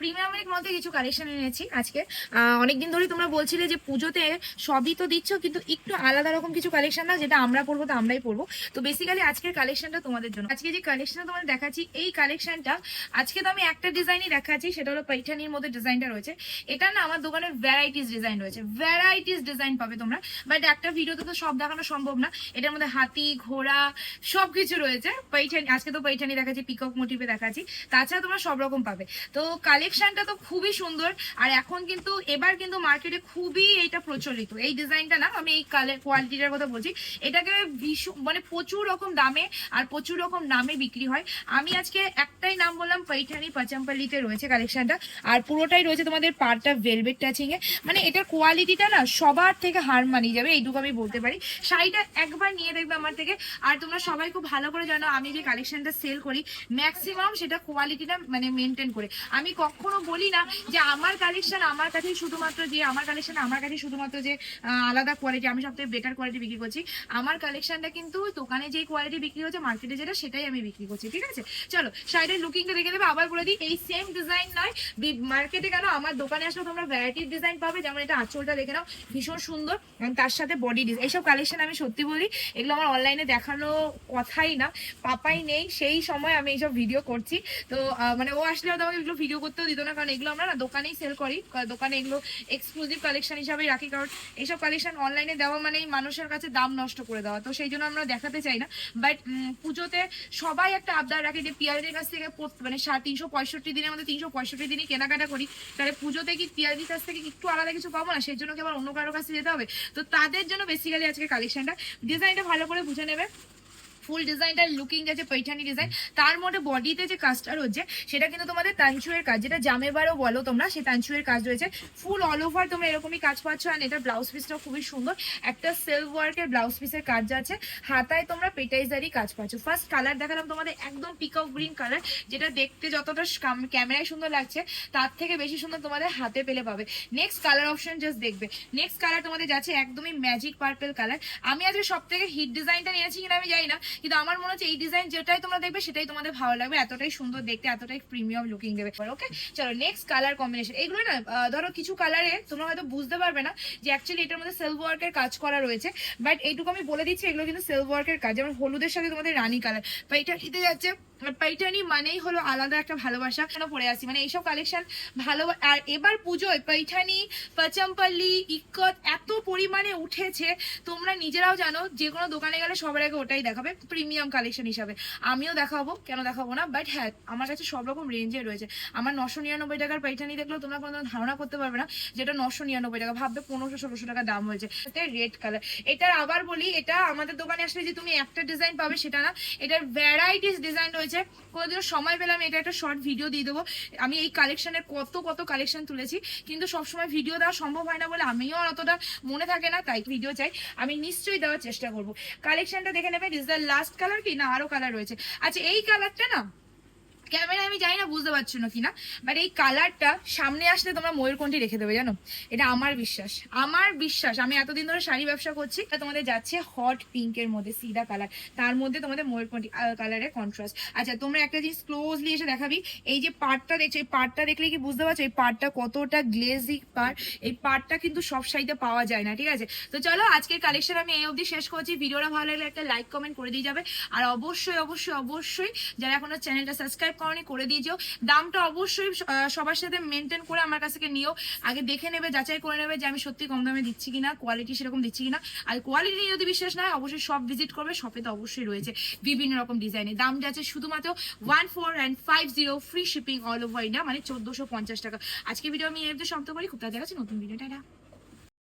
প্রিমিয়ামের মধ্যে কিছু কালেকশন এনেছি আজকে। অনেকদিন ধরেই তোমরা বলছিলে যে পুজোতে সবই তো দিচ্ছ, কিন্তু একটু আলাদা রকম কিছু কালেকশন না, যেটা আমরা পরবো তো আমরাই পরবো। তো বেসিক্যালি আজকের কালেকশনটা তোমাদের জন্য। আজকে যে কালেকশনটা তোমাদের দেখাচ্ছি, এই কালেকশনটা আজকে তো আমি একটা ডিজাইনই দেখাচ্ছি, সেটা হলো পৈঠানির মধ্যে ডিজাইনটা রয়েছে। এটা না আমার দোকানের ভ্যারাইটিস ডিজাইন রয়েছে। ভ্যারাইটিস ডিজাইন পাবে তোমরা বাট একটা ভিডিওতে তো সব দেখানো সম্ভব না। এটার মধ্যে হাতি, ঘোড়া সব কিছু রয়েছে। পৈঠানি আজকে তো পৈঠানি দেখাচ্ছি পিকক মোটিভে দেখাচ্ছি। তাছাড়া তোমরা সব রকম পাবে। তো কালেকশনটা তো খুবই সুন্দর, আর এখন কিন্তু, এবার কিন্তু মার্কেটে খুবই এটা প্রচলিত। এই ডিজাইনটা না, আমি এই কালার কোয়ালিটিটার কথা বলছি, এটাকে ভীষণ মানে প্রচুর রকম দামে, আর প্রচুর রকম নামে বিক্রি হয়। আমি আজকে একটাই নাম বললাম পৈঠানি পাচাম্পালিতে রয়েছে কালেকশনটা, আর পুরোটাই রয়েছে তোমাদের পার্টটা ভেলভেট টাচিং এ। মানে এটার কোয়ালিটিটা না, সবার থেকে হার মানিয়ে যাবে, এইটুকু আমি বলতে পারি। শাড়িটা একবার নিয়ে দেখবে আমার থেকে, আর তোমরা সবাই খুব ভালো করে জানো, আমি যে কালেকশনটা সেল করি ম্যাক্সিমাম সেটা কোয়ালিটিটা মানে মেনটেন করে। আমি কখনো বলি না যে আমার কালেকশন আমার কাছেই শুধুমাত্র যে, আমার কালেকশন আমার কাছেই শুধুমাত্র যে আলাদা কোয়ালিটি আমি সবথেকে বেটার কোয়ালিটি বিক্রি করছি। আমার কালেকশনটা কিন্তু দোকানে যেই কোয়ালিটি বিক্রি হচ্ছে মার্কেটে যেটা, সেটাই আমি বিক্রি করছি, ঠিক আছে? চলো শাড়িটার লুকিংটা দেখে দেবে আবার বলে দিই, এই সেম ডিজাইন নয় মার্কেটে কেন? আমার দোকানে আসলে তোমরা ভ্যারাইটির ডিজাইন পাবে, যেমন এটা আঁচলটা দেখে নাও, ভীষণ সুন্দর তার সাথে বডি ডিজাইন এইসব কালেকশন আমি সত্যি বলি, এগুলো আমার অনলাইনে দেখানো কথাই না, পাপাই নেই, সেই সময় আমি এইসব ভিডিও করছি। তো মানে ও আসলে তোমাকে এগুলো ভিডিও করতেও দিত না, কারণ এগুলো আমরা না দোকানেই সেল করি। দোকানে এগুলো এক্সক্লুসিভ কালেকশন হিসাবেই রাখি, কারণ এইসব কালেকশন অনলাইনে দেওয়া মানেই মানুষের কাছে দাম নষ্ট করে দেওয়া। তো সেই জন্য আমরা দেখাতে চাই না। বাট পুজোতে সবাই একটা আবদার রাখে যে পিয়ারির কাছ থেকে মানে তিনশো পঁয়ষট্টি দিনের মধ্যে তিনশো পঁয়ষট্টি দিনই কেনাকাটা করি। তাহলে পুজোতে কি পিয়ারির কাছ থেকে একটু আলাদা কিছু পাবো না? সেই জন্য কি আবার অন্য কারোর কাছে যেতে হবে? তো তাদের জন্য বেসিক্যালি আজকে কালেকশনটা ডিজাইনটা ভালো করে বুঝে নেবে। ফুল ডিজাইনটা লুকিং আছে পৈঠানি ডিজাইন তার মধ্যে বডিতে যে কাজটা রয়েছে, সেটা কিন্তু তোমাদের তানচুয়ের কাজ। যেটা জামেবারও বলো তোমরা সেই তানচুয়ের কাজ রয়েছে। ফুল অল ওভার তোমরা এরকমই কাজ পাচ্ছ আর এটা ব্লাউজ পিসটা খুবই সুন্দর। একটা সেলফ ওয়ার্কের ব্লাউজ পিসের কাজ আছে হাতায় তোমরা পেটাইজারি কাজ পাচ্ছ। ফার্স্ট কালার দেখালাম তোমাদের, একদম পিকক গ্রিন কালার যেটা দেখতে যতটা ক্যামেরায় সুন্দর লাগছে, তার থেকে বেশি সুন্দর তোমাদের হাতে পেলে পাবে। নেক্সট কালার অপশন জাস্ট দেখবে। নেক্সট কালার তোমাদের যাচ্ছে একদমই ম্যাজিক পার্পেল কালার আমি আজকে সব থেকে হিট ডিজাইনটা নিয়েছি কিনা আমি জানি না। কিন্তু আমার মনে হচ্ছে এই ডিজাইন যেটাই তোমরা দেখবে, সেটাই তোমাদের ভালো লাগবে। এতটাই সুন্দর দেখতে, এতটাই প্রিমিয়াম লুকিং দেবে। ওকে চলো নেক্সট কালার কম্বিনেশন এগুলো না ধরো কিছু কালারে তোমরা হয়তো বুঝতে পারবে না যে অ্যাকচুয়ালি এটার মধ্যে সেলফ ওয়ার্কের কাজ করা রয়েছে। বাট এইটুকু আমি বলে দিচ্ছি, এগুলো কিন্তু সেলফ ওয়ার্কের কাজ। যেমন হলুদের সাথে তোমাদের রানী কালার বা এটা খেতে যাচ্ছে। পাইটানি মানেই হলো আলাদা একটা ভালোবাসা কেন পড়ে আসি। মানে এইসব কালেকশন ভালো আর এবার পুজোয় পাইঠানি পাচাম্পাল্লি ইক্কত এত পরিমাণে উঠেছে, তোমরা নিজেরাও জানো, যে কোনো দোকানে গেলে সবার আগে ওটাই দেখাবে প্রিমিয়াম কালেকশন হিসাবে। আমিও দেখাবো, কেন দেখাবো না বাট হ্যাঁ আমার কাছে সব রকম রেঞ্জে রয়েছে। আমার নশো নিরানব্বই টাকার পাইঠানি দেখলেও তোমরা কোনো ধারণা করতে পারবে না, যেটা নশো নিরানব্বই টাকা, ভাববে পনেরোশো, ষোলোশো টাকা দাম হয়েছে। এটা রেড কালার এটার আবার বলি, এটা আমাদের দোকানে আসলে যে তুমি একটা ডিজাইন পাবে সেটা না, এটার ভ্যারাইটিস ডিজাইন রয়েছে। কোনোদিনও সময় পেলে আমি এটা একটা শর্ট ভিডিও দিয়ে দেবো। আমি এই কালেকশানের কত কত কালেকশন তুলেছি, কিন্তু সবসময় ভিডিও দেওয়া সম্ভব হয় না বলে আমিও অতটা মনে থাকে না, তাই ভিডিও চাই। আমি নিশ্চয়ই দেওয়ার চেষ্টা করব। কালেকশানটা দেখে নেবেন ইজ দ্য লাস্ট কালার কি না আরও কালার রয়েছে। আচ্ছা এই কালারটা না ক্যামেরা আমি জানি না, বুঝতে পারছ না কিনা বাট এই কালারটা সামনে আসলে তোমরা ময়ূরকণ্ঠী রেখে দেবে জানো? এটা আমার বিশ্বাস আমার বিশ্বাস, আমি এতদিন ধরে শাড়ি ব্যবসা করছি তোমাদের যাচ্ছে হট পিঙ্কের মধ্যে সিদা কালার তার মধ্যে তোমাদের ময়ূরকণ্ঠী কালারের কন্ট্রাস্ট আচ্ছা তোমরা একটা জিনিস ক্লোজলি এসে দেখাবি, এই যে পার্টটা দেখছ এই পার্টটা দেখলে কি বুঝতে পারছ? এই পার্টটা কতটা গ্লেজি পার্ট এই পার্টটা কিন্তু সব সাইডে পাওয়া যায় না, ঠিক আছে? তো চলো, আজকের কালেকশন আমি এই অবধি শেষ করছি। ভিডিওটা ভালো লাগলে একটা লাইক কমেন্ট করে দিয়ে যাবে। আর অবশ্যই অবশ্যই অবশ্যই যারা এখনও চ্যানেলটা সাবস্ক্রাইব করনি করে দিয়েছ দামটা অবশ্যই সবার সাথে মেনটেন করে আমার কাছ থেকে নিও। আগে দেখে নেবে, যাচাই করে নেবে যে আমি সত্যি কম দামে দিচ্ছি কিনা কোয়ালিটি সেরকম দিচ্ছি কিনা। আর কোয়ালিটি যদি বিশ্বাস না অবশ্যই সব ভিজিট করবে শপে তো অবশ্যই রয়েছে বিভিন্ন রকম ডিজাইনের দাম যাচ্ছে শুধুমাত্র one four and five zero free shipping all over India মানে চোদ্দশো পঞ্চাশ টাকা। আজকে ভিডিও আমি অবধি সমাপ্ত করি। খুব তাড়াতাড়ি আছে নতুন ভিডিও টাটা।